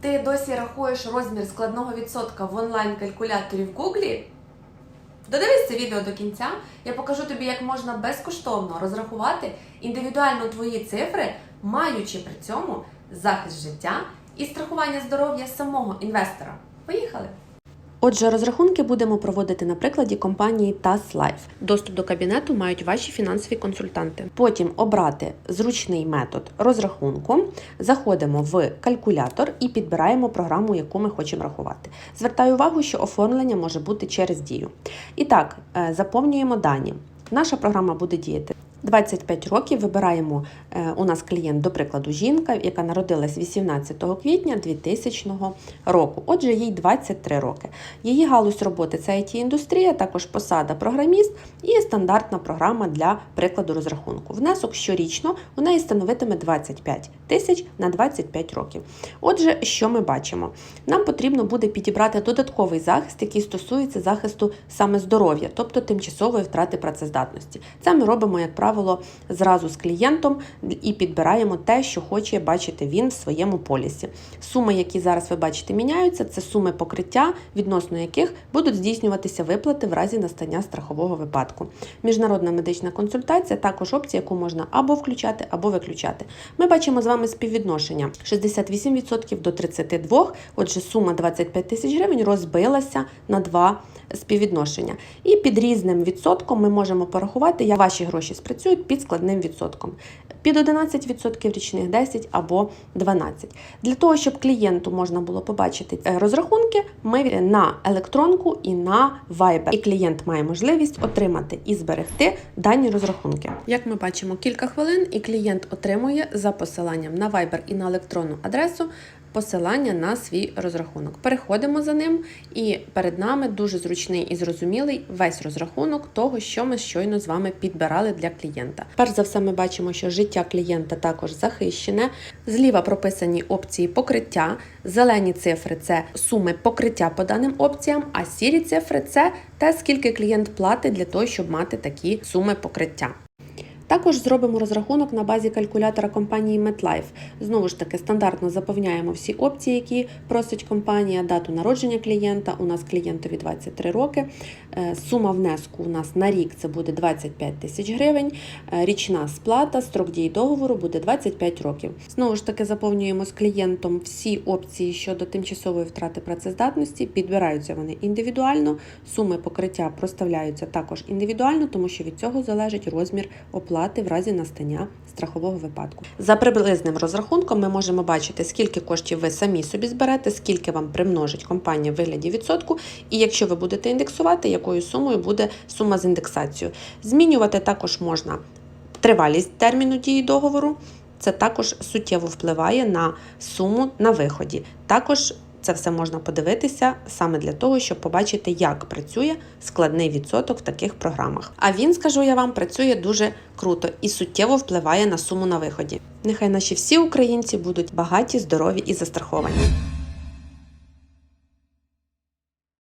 Ти досі рахуєш розмір складного відсотка в онлайн-калькуляторі в Гуглі? Додивись це відео до кінця. Я покажу тобі, як можна безкоштовно розрахувати індивідуально твої цифри, маючи при цьому захист життя і страхування здоров'я самого інвестора. Поїхали! Отже, розрахунки будемо проводити на прикладі компанії TAS Life. Доступ до кабінету мають ваші фінансові консультанти. Потім обрати зручний метод розрахунку, заходимо в калькулятор і підбираємо програму, яку ми хочемо рахувати. Звертаю увагу, що оформлення може бути через дію. І так, е, заповнюємо дані. Наша програма буде діяти 25 років. Вибираємо е, у нас клієнт, до прикладу, жінка, яка народилась 18 квітня 2000 року. Отже, їй 23 роки. Її галузь роботи це it індустрія також посада програміст і стандартна програма для прикладу розрахунку. Внесок щорічно у неї становитиме 25 тисяч на 25 років. Отже, що ми бачимо? Нам потрібно буде підібрати додатковий захист, який стосується захисту саме здоров'я, тобто тимчасової втрати працездатності. Це ми робимо, як правило, зразу з клієнтом і підбираємо те, що хоче бачити він в своєму полісі. Суми, які зараз ви бачите, міняються, це суми покриття, відносно яких будуть здійснюватися виплати в разі настання страхового випадку. Міжнародна медична консультація також опція, яку можна або включати, або виключати. Ми бачимо з вами співвідношення 68% до 32%, отже, сума 25 тисяч гривень розбилася на два співвідношення. І під різним відсотком ми можемо порахувати, як ваші гроші спрацюють під складним відсотком. Під 11% річних 10 або 12. Для того, щоб клієнту можна було побачити е, розрахунки, ми на електронку і на Viber. І клієнт має можливість отримати і зберегти дані розрахунки. Як ми бачимо, кілька хвилин, і клієнт отримує за посиланням на Viber і на електронну адресу посилання на свій розрахунок. Переходимо за ним, і перед нами дуже зручний і зрозумілий весь розрахунок того, що ми щойно з вами підбирали для клієнта. Перш за все, ми бачимо, що життя клієнта також захищене. Зліва прописані опції покриття, зелені цифри це суми покриття по даним опціям, а сірі цифри це те, скільки клієнт платить для того, щоб мати такі суми покриття. Також зробимо розрахунок на базі калькулятора компанії MetLife. Знову ж таки, стандартно заповняємо всі опції, які просить компанія, дату народження клієнта. У нас клієнтові 23 роки. Е, Сума внеску у нас на рік це буде 25 тисяч гривень. Е, Річна сплата, строк дії договору буде 25 років. Знову ж таки, заповнюємо з клієнтом всі опції щодо тимчасової втрати працездатності. Підбираються вони індивідуально. Суми покриття проставляються також індивідуально, тому що від цього залежить розмір оплати в разі настання страхового випадку. За приблизним розрахунком ми можемо бачити, скільки коштів ви самі собі зберете, скільки вам примножить компанія в вигляді відсотку, і якщо ви будете індексувати, якою сумою буде сума з індексацією. Змінювати також можна тривалість терміну дії договору. Це також суттєво впливає на суму на виході. Також це все можна подивитися саме для того, щоб побачити, як працює складний відсоток в таких програмах. А він, скажу я вам, працює дуже круто і суттєво впливає на суму на виході. Нехай наші всі українці будуть багаті, здорові і застраховані.